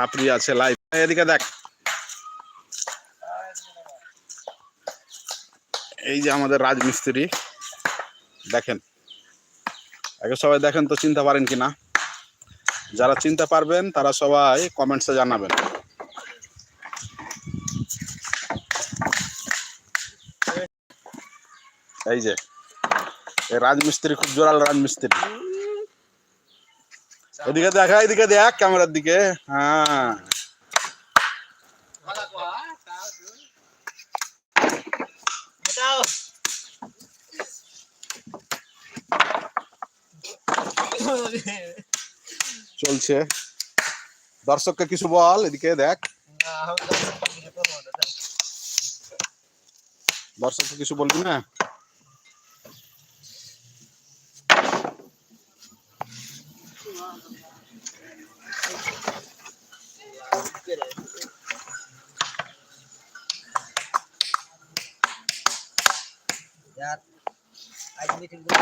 সাপড়ি আছে লাইভ। এদিকে দেখ। এই যে আমাদের রাজমিস্ত্রি, দেখেন। আগে সবাই দেখেন তো চিনতে পারেন কিনা? যারা চিনতে পারবেন, তারা সবাই কমেন্টসে জানাবেন। এই যে, এই রাজমিস্ত্রি, খুব জোরাল রাজমিস্ত্রি। এদিকে দেখা, এদিকে দেখ ক্যামেরার দিকে। হ্যাঁ। চলছে। দর্শককে কিছু বল, এদিকে দেখ। দর্শককে কিছু বলবি না? Lihat. Ayo meeting dulu